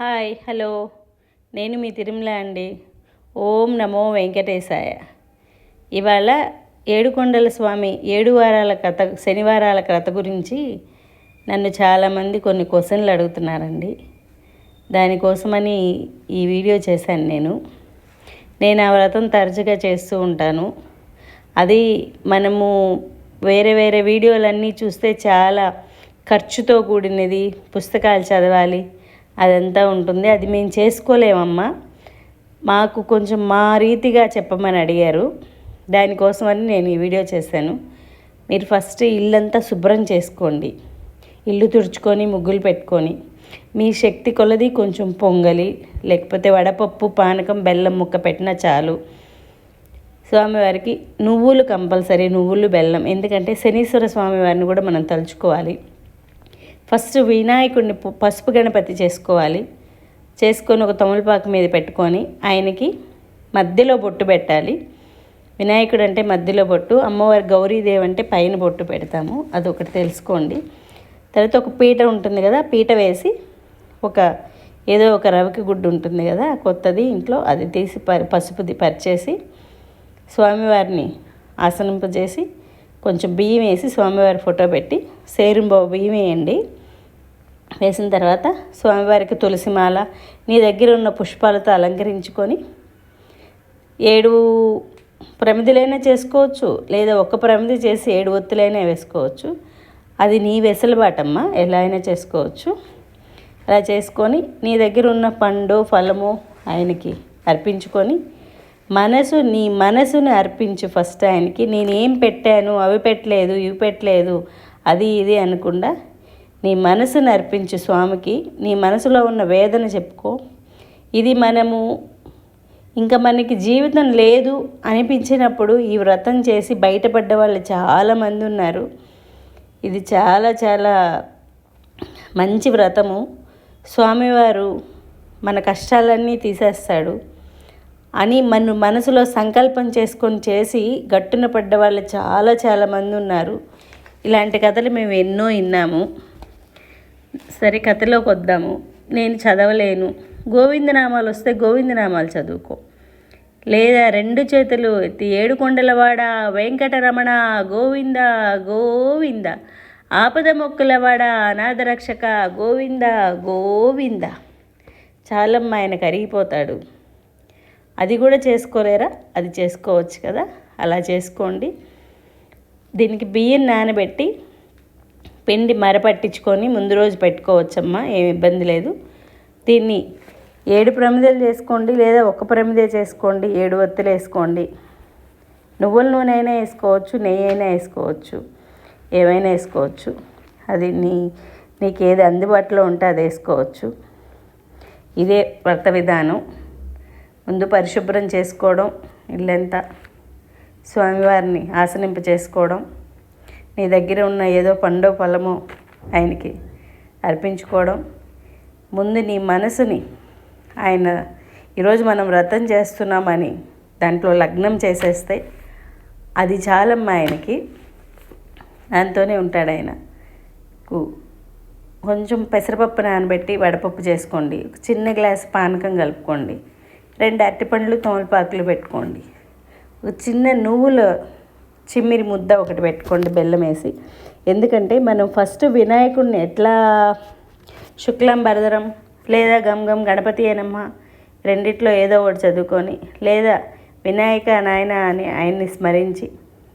Hi hello. నేను మీ తిరుమల అండి. ఓం నమో వెంకటేశాయ. ఇవాళ ఏడుకొండల స్వామి ఏడు వారాల కథ శనివారాల కథ గురించి నన్ను చాలామంది కొన్ని క్వశ్చన్లు అడుగుతున్నారండి. దానికోసమని ఈ వీడియో చేశాను నేను. నేను ఆ వ్రతం తరచుగా చేస్తూ ఉంటాను. అది మనము వేరే వేరే వీడియోలన్నీ చూస్తే చాలా ఖర్చుతో కూడినది పుస్తకాలు చదవాలి అదంతా ఉంటుంది. అది మేము చేసుకోలేమమ్మా. మాకు కొంచెం మా రీతిగా చెప్పమని అడిగారు. దానికోసమని నేను ఈ వీడియో చేశాను. మీరు ఫస్ట్ ఇల్లంతా శుభ్రం చేసుకోండి. ఇల్లు తుడుచుకొని ముగ్గులు పెట్టుకొని. మీ శక్తి కొలది కొంచెం పొంగలి లేకపోతే వడపప్పు పానకం బెల్లం ముక్క పెట్టినా చాలు. స్వామివారికి నువ్వులు కంపల్సరీ నువ్వులు బెల్లం. ఎందుకంటే శనీశ్వర స్వామివారిని కూడా మనం తలుచుకోవాలి. ఫస్ట్ వినాయకుడిని పసుపు గణపతి చేసుకోవాలి. చేసుకొని ఒక తమలపాకు మీద పెట్టుకొని ఆయనకి మధ్యలో బొట్టు పెట్టాలి. వినాయకుడు అంటే మధ్యలో బొట్టు అమ్మవారి గౌరీదేవి అంటే పైన బొట్టు పెడతాము. అదొకటి తెలుసుకోండి. తర్వాత ఒక పీట ఉంటుంది కదా పీట వేసి ఒక ఏదో ఒక రవికి గుడ్డు ఉంటుంది కదా కొత్తది ఇంట్లో అది తీసి పరి పసుపుది పరిచేసి స్వామివారిని ఆసనింపజేసి కొంచెం బియ్యం వేసి స్వామివారి ఫోటో పెట్టి సేరుంబాబు బియ్యం వేయండి. వేసిన తర్వాత స్వామివారికి తులసిమాల నీ దగ్గర ఉన్న పుష్పాలతో అలంకరించుకొని ఏడు ప్రమిదిలైనా చేసుకోవచ్చు లేదా ఒక్క ప్రమిది చేసి ఏడు ఒత్తులైనా వేసుకోవచ్చు. అది నీ వెసులుబాటమ్మా ఎలా అయినా చేసుకోవచ్చు. అలా చేసుకొని నీ దగ్గర ఉన్న పండు ఫలము ఆయనకి అర్పించుకొని మనసు నీ మనసుని అర్పించు ఫస్ట్ ఆయనకి. నేను ఏం పెట్టాను అవి పెట్టలేదు ఇవి పెట్టలేదు అది ఇది అనకుండా నీ మనసుని అర్పించు స్వామికి నీ మనసులో ఉన్న వేదన చెప్పుకో. ఇది మనము ఇంకా మనకి జీవితం లేదు అనిపించినప్పుడు ఈ వ్రతం చేసి బయటపడ్డ వాళ్ళు చాలామంది ఉన్నారు. ఇది చాలా చాలా మంచి వ్రతము. స్వామివారు మన కష్టాలన్నీ తీసేస్తాడు. అని మన మనసులో సంకల్పం చేసుకొని చేసి గట్టున పడ్డ వాళ్ళు చాలా చాలా మంది ఉన్నారు. ఇలాంటి కథలు మేము ఎన్నో విన్నాము. సరే కథలోకి వద్దాము. నేను చదవలేను. గోవిందనామాలు వస్తే గోవిందనామాలు చదువుకో. లేదా రెండు చేతులు ఎత్తి ఏడుకొండలవాడ వెంకటరమణ గోవింద గోవింద. ఆపద మొక్కులవాడ అనాథరక్షక గోవింద గోవింద. చాలమ్మ ఆయన కరిగిపోతాడు. అది కూడా చేసుకోలేరా? అది చేసుకోవచ్చు కదా? అలా చేసుకోండి. దీనికి బియ్యం నానబెట్టి పిండి మరపట్టించుకొని ముందు రోజు పెట్టుకోవచ్చమ్మా ఏమి ఇబ్బంది లేదు. దీన్ని ఏడు ప్రమిదలు చేసుకోండి లేదా ఒక ప్రమిదే చేసుకోండి ఏడు ఒత్తులు వేసుకోండి. నువ్వుల నూనె అయినా వేసుకోవచ్చు నెయ్యి అయినా వేసుకోవచ్చు ఏమైనా వేసుకోవచ్చు. అది నీ నీకు ఏది అందుబాటులో ఉంటే అది వేసుకోవచ్చు. ఇదే వ్రత విధానం. ముందు పరిశుభ్రం చేసుకోవడం ఇల్లంతా స్వామివారిని ఆసనింప చేసుకోవడం నీ దగ్గర ఉన్న ఏదో పండో పొలమో ఆయనకి అర్పించుకోవడం. ముందు నీ మనసుని ఆయన ఈరోజు మనం వ్రతం చేస్తున్నామని దాంట్లో లగ్నం చేసేస్తే అది చాలమ్మా ఆయనకి. దాంతోనే ఉంటాడు ఆయన. కు- కొంచెం పెసరపప్పు నానబెట్టి వడపప్పు చేసుకోండి. ఒక చిన్న గ్లాస్ పానకం కలుపుకోండి. రెండు అరటిపండ్లు తోమలపాకులు పెట్టుకోండి. ఒక చిన్న నువ్వుల చిమ్మిరి ముద్ద ఒకటి పెట్టుకోండి బెల్లం వేసి. ఎందుకంటే మనం ఫస్ట్ వినాయకుడిని ఎట్లా శుక్లం భరదరం లేదా గమ్ గమ్ గణపతి అనమ్మ రెండిట్లో ఏదో ఒకటి చదువుకొని లేదా వినాయక నాయన అని ఆయన్ని స్మరించి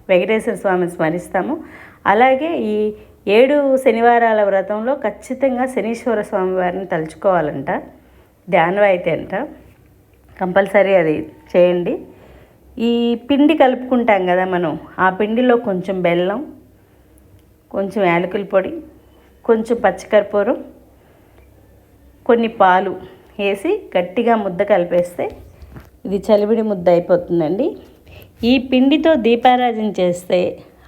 వెంకటేశ్వర స్వామిని స్మరిస్తాము. అలాగే ఈ ఏడు శనివారాల వ్రతంలో ఖచ్చితంగా శనీశ్వర స్వామి వారిని తలుచుకోవాలంట. ధ్యానం అయితే అంట. కంపల్సరీ అది చేయండి. ఈ పిండి కలుపుకుంటాం కదా మనం ఆ పిండిలో కొంచెం బెల్లం కొంచెం యాలకుల పొడి కొంచెం పచ్చికర్పూరం కొన్ని పాలు వేసి గట్టిగా ముద్ద కలిపేస్తే ఇది చలివిడి ముద్ద అయిపోతుందండి. ఈ పిండితో దీపారాధన చేస్తే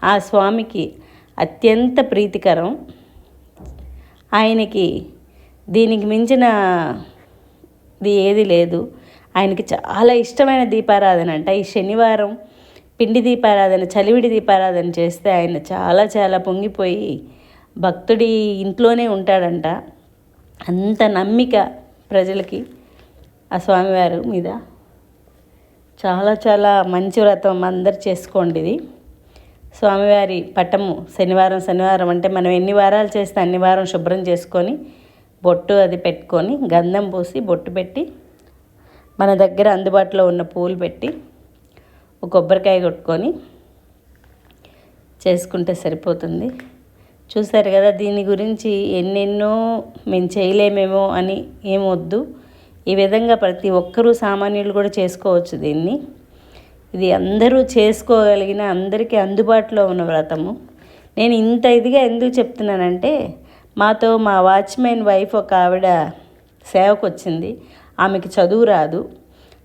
ఆ స్వామికి అత్యంత ప్రీతికరం. ఆయనకి దీనికి మించిన ఇది ఏది లేదు. ఆయనకి చాలా ఇష్టమైన దీపారాధన అంట ఈ శనివారం పిండి దీపారాధన చలివిడి దీపారాధన చేస్తే ఆయన చాలా చాలా పొంగిపోయి భక్తుడి ఇంట్లోనే ఉంటాడంట. అంత నమ్మిక ప్రజలకి ఆ స్వామివారు మీద. చాలా చాలా మంచి వ్రతం అందరు చేసుకోండి ఇది. స్వామివారి పటము శనివారం శనివారం అంటే మనం ఎన్ని వారాలు చేస్తే అన్ని వారం శుభ్రం చేసుకొని బొట్టు అది పెట్టుకొని గంధం పూసి బొట్టు పెట్టి మన దగ్గర అందుబాటులో ఉన్న పూలు పెట్టి ఒక కొబ్బరికాయ కొట్టుకొని చేసుకుంటే సరిపోతుంది. చూసారు కదా దీని గురించి ఎన్నెన్నో మేము చేయలేమేమో అని ఏమొద్దు ఈ విధంగా ప్రతి ఒక్కరూ సామాన్యులు కూడా చేసుకోవచ్చు దీన్ని. ఇది అందరూ చేసుకోగలిగిన అందరికీ అందుబాటులో ఉన్న వ్రతము. నేను ఇంత ఇదిగా ఎందుకు చెప్తున్నానంటే మాతో మా వాచ్మెన్ వైఫ్ ఒక ఆవిడ సేవకు వచ్చింది ఆమెకి చదువు రాదు.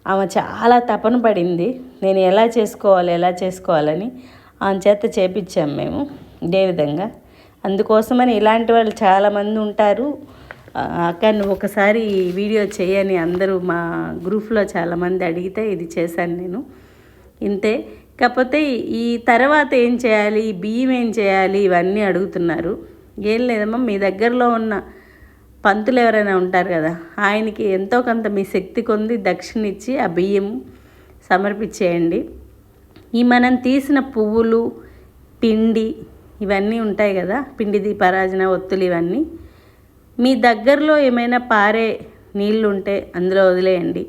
ఆమె చాలా తపన పడింది. నేను ఎలా చేసుకోవాలి ఎలా చేసుకోవాలని ఆమె చేత చేపించాం మేము ఇదే విధంగా. అందుకోసమని ఇలాంటి వాళ్ళు చాలామంది ఉంటారు. ఆ, అక్క నువ్వు ఒకసారి వీడియో చేయని అందరూ మా గ్రూప్లో చాలామంది అడిగితే ఇది చేశాను నేను. ఇంతే. కాకపోతే ఈ తర్వాత ఏం చేయాలి బియ్యం ఏం చేయాలి ఇవన్నీ అడుగుతున్నారు. ఏం లేదమ్మా మీ దగ్గరలో ఉన్న పంతులు ఎవరైనా ఉంటారు కదా ఆయనకి ఎంతో కొంత మీ శక్తి కొంది దక్షిణ ఇచ్చి ఆ బియ్యం సమర్పించేయండి. ఈ మనం తీసిన పువ్వులు పిండి ఇవన్నీ ఉంటాయి కదా పిండి దీపారాజన ఒత్తులు ఇవన్నీ. మీ దగ్గరలో ఏమైనా పారే నీళ్ళు ఉంటే అందులో వదిలేయండి.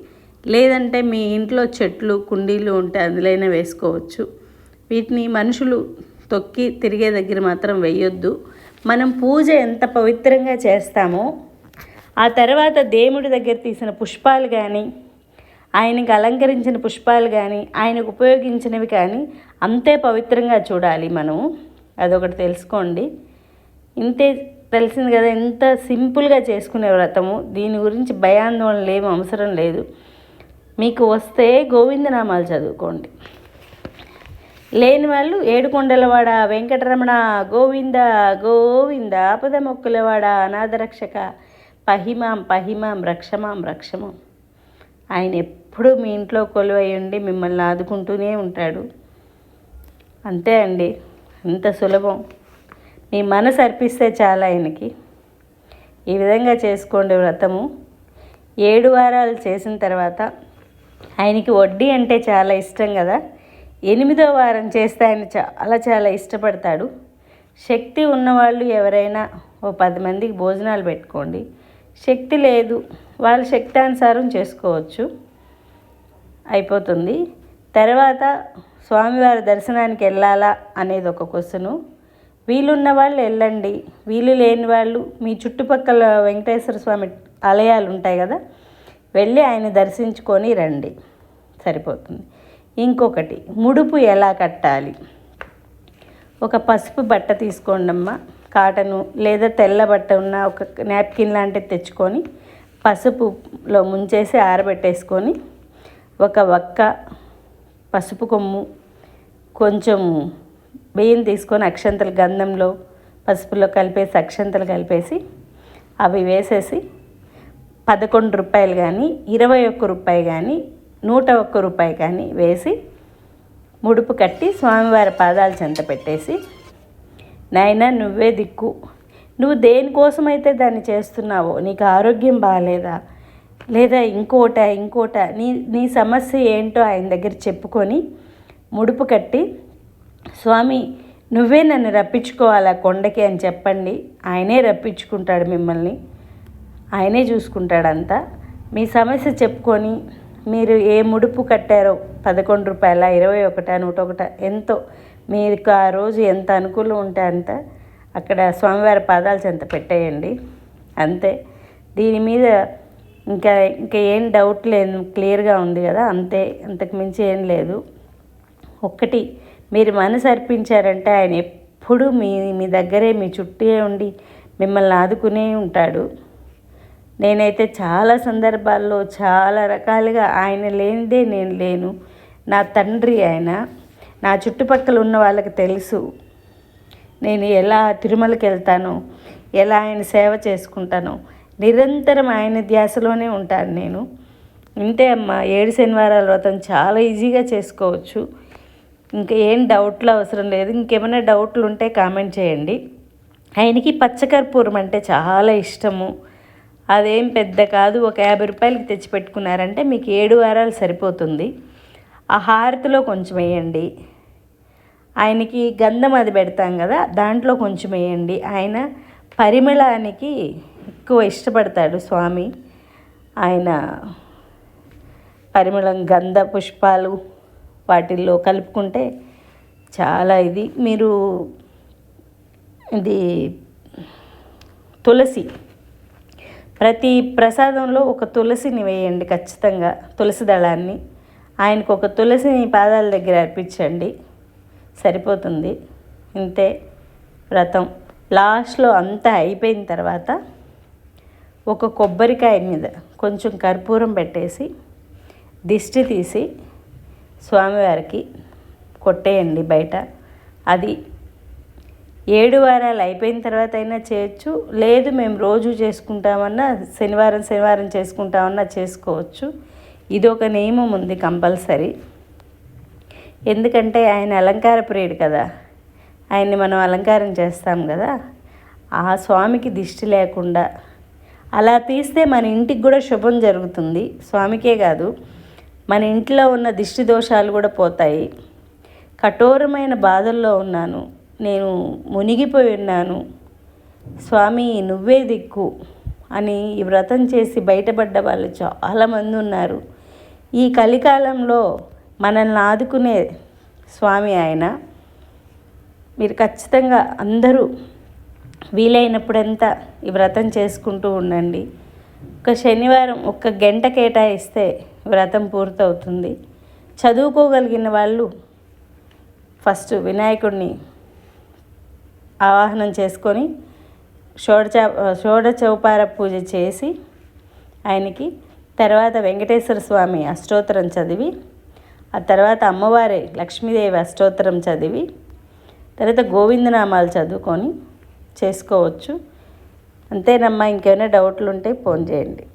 లేదంటే మీ ఇంట్లో చెట్లు కుండీలు ఉంటే అందులోనే వేసుకోవచ్చు. వీటిని మనుషులు తొక్కి తిరిగే దగ్గర మాత్రం వేయొద్దు. మనం పూజ ఎంత పవిత్రంగా చేస్తామో ఆ తర్వాత దేవుడి దగ్గర తీసిన పుష్పాలు కానీ ఆయనకి అలంకరించిన పుష్పాలు కానీ ఆయనకు ఉపయోగించినవి కానీ అంతే పవిత్రంగా చూడాలి మనం. అదొకటి తెలుసుకోండి. ఇంతే తెలిసింది కదా ఎంత సింపుల్గా చేసుకునే వ్రతము. దీని గురించి భయాందోళనలు ఏం అవసరం లేదు. మీకు వస్తే గోవిందనామాలు చదువుకోండి. లేని వాళ్ళు ఏడుకొండలవాడ వెంకటరమణ గోవింద గోవింద ఆపద మొక్కులవాడ అనాథరక్షక పహిమాం పహిమాం రక్షమాం రక్షమాం. ఆయన ఎప్పుడూ మీ ఇంట్లో కొలువై ఉండి మిమ్మల్ని ఆదుకుంటూనే ఉంటాడు. అంతే అండి. అంత సులభం. మీ మనసు అర్పిస్తే చాలా ఆయనకి. ఈ విధంగా చేసుకోండి వ్రతము. ఏడు వారాలు చేసిన తర్వాత ఆయనకి వడ్డీ అంటే చాలా ఇష్టం కదా. ఎనిమిదో వారం చేస్తే ఆయన చాలా చాలా ఇష్టపడతాడు. శక్తి ఉన్నవాళ్ళు ఎవరైనా ఓ పది మందికి భోజనాలు పెట్టుకోండి. శక్తి లేదు. వాళ్ళ శక్తి అనుసారం చేసుకోవచ్చు. అయిపోతుంది. తర్వాత స్వామివారి దర్శనానికి వెళ్ళాలా అనేది ఒక క్వశ్చను. వీలున్న వాళ్ళు వెళ్ళండి. వీలు లేని వాళ్ళు మీ చుట్టుపక్కల వెంకటేశ్వర స్వామి ఆలయాలు ఉంటాయి కదా వెళ్ళి ఆయన దర్శించుకొని రండి. సరిపోతుంది. ఇంకొకటి ముడుపు ఎలా కట్టాలి? ఒక పసుపు బట్ట తీసుకోండి కాటను లేదా తెల్ల బట్ట ఉన్న ఒక నాప్కిన్ లాంటిది తెచ్చుకొని పసుపులో ముంచేసి ఆరబెట్టేసుకొని ఒక వక్క పసుపు కొమ్ము కొంచెం బియ్యం తీసుకొని అక్షంతలు గంధంలో పసుపులో కలిపేసి అక్షంతలు కలిపేసి అవి వేసేసి పదకొండు రూపాయలు కానీ ఇరవై ఒక్క రూపాయి కానీ నూట ఒక్క రూపాయి కానీ వేసి ముడుపు కట్టి స్వామివారి పాదాలు చెంత పెట్టేసి నాయనా నువ్వే దిక్కు. నువ్వు దేనికోసమైతే దాన్ని చేస్తున్నావో నీకు ఆరోగ్యం బాగాలేదా లేదా ఇంకోట ఇంకోట నీ నీ సమస్య ఏంటో ఆయన దగ్గర చెప్పుకొని ముడుపు కట్టి స్వామి నువ్వే నన్ను రప్పించుకోవాలా కొండకి అని చెప్పండి. ఆయనే రప్పించుకుంటాడు మిమ్మల్ని. ఆయనే చూసుకుంటాడంతా. మీ సమస్య చెప్పుకొని మీరు ఏ ముడుపు కట్టారో పదకొండు రూపాయల ఇరవై ఒకట నూట ఒకట ఎంతో మీకు ఆ రోజు ఎంత అనుకూలం ఉంటే అంత అక్కడ స్వామివారి పాదాలు చెంత పెట్టేయండి. అంతే. దీని మీద ఇంకా ఇంకా ఏం డౌట్ లేదు క్లియర్గా ఉంది కదా అంతే. అంతకు మించి ఏం లేదు. ఒక్కటి మీరు మనసు అర్పించారంటే ఆయన ఎప్పుడు మీ మీ దగ్గరే మీ చుట్టే ఉండి మిమ్మల్ని ఆదుకునే ఉంటాడు. నేనైతే చాలా సందర్భాల్లో చాలా రకాలుగా ఆయన లేనిదే నేను లేను. నా తండ్రి ఆయన. నా చుట్టుపక్కల ఉన్న వాళ్ళకి తెలుసు. నేను ఎలా తిరుమలకి వెళ్తాను? ఎలా ఆయన సేవ చేసుకుంటాను? నిరంతరం ఆయన ధ్యాసలోనే ఉంటాను నేను. ఇంతే అమ్మ ఏడు శనివారాల వ్రతం చాలా ఈజీగా చేసుకోవచ్చు. ఇంకా ఏం డౌట్లు అవసరం లేదు. ఇంకేమైనా డౌట్లు ఉంటే కామెంట్ చేయండి. ఆయనకి పచ్చకర్పూరం అంటే చాలా ఇష్టము. అదేం పెద్ద కాదు ఒక యాభై రూపాయలకి తెచ్చి పెట్టుకున్నారంటే మీకు ఏడు వారాలు సరిపోతుంది. ఆ హారతిలో కొంచెం వేయండి. ఆయనకి గంధం అది పెడతాం కదా దాంట్లో కొంచెం వేయండి. ఆయన పరిమళానికి ఎక్కువ ఇష్టపడతాడు స్వామి. ఆయన పరిమళం గంధ పుష్పాలు వాటిల్లో కలుపుకుంటే చాలా ఇది. మీరు ఇది తులసి. ప్రతి ప్రసాదంలో ఒక తులసిని వేయండి ఖచ్చితంగా తులసి దళాన్ని. ఆయనకు ఒక తులసిని పాదాల దగ్గర అర్పించండి. సరిపోతుంది. ఇంతే వ్రతం. లాస్ట్లో అంతా అయిపోయిన తర్వాత ఒక కొబ్బరికాయ మీద కొంచెం కర్పూరం పెట్టేసి దిష్టి తీసి స్వామివారికి కొట్టేయండి బయట. అది ఏడు వారాలు అయిపోయిన తర్వాత అయినా చేయొచ్చు. లేదు మేము రోజు చేసుకుంటామన్నా శనివారం శనివారం చేసుకుంటామన్నా చేసుకోవచ్చు. ఇది ఒక నియమం ఉంది కంపల్సరీ. ఎందుకంటే ఆయన అలంకార ప్రియుడు కదా. ఆయన్ని మనం అలంకారం చేస్తాం కదా. ఆ స్వామికి దిష్టి లేకుండా అలా తీస్తే మన ఇంటికి కూడా శుభం జరుగుతుంది. స్వామికే కాదు మన ఇంట్లో ఉన్న దిష్టి దోషాలు కూడా పోతాయి. కఠోరమైన బాధల్లో ఉన్నాను. నేను మునిగిపోయి ఉన్నాను. స్వామి నువ్వే దిక్కు అని ఈ వ్రతం చేసి బయటపడ్డ వాళ్ళు చాలామంది ఉన్నారు. ఈ కలికాలంలో మనల్ని ఆదుకునే స్వామి ఆయన. మీరు ఖచ్చితంగా అందరూ వీలైనప్పుడంతా ఈ వ్రతం చేసుకుంటూ ఉండండి. ఒక శనివారం ఒక గంట కేటాయిస్తే వ్రతం పూర్తవుతుంది. చదువుకోగలిగిన వాళ్ళు ఫస్ట్ వినాయకుడిని ఆవాహనం చేసుకొని షోడచ షోడ చౌపార పూజ చేసి ఆయనకి తర్వాత వెంకటేశ్వర స్వామి అష్టోత్తరం చదివి ఆ తర్వాత అమ్మవారి లక్ష్మీదేవి అష్టోత్తరం చదివి తర్వాత గోవిందనామాలు చదువుకొని చేసుకోవచ్చు. అంతేనమ్మా ఇంకేమైనా డౌట్లు ఉంటే ఫోన్ చేయండి.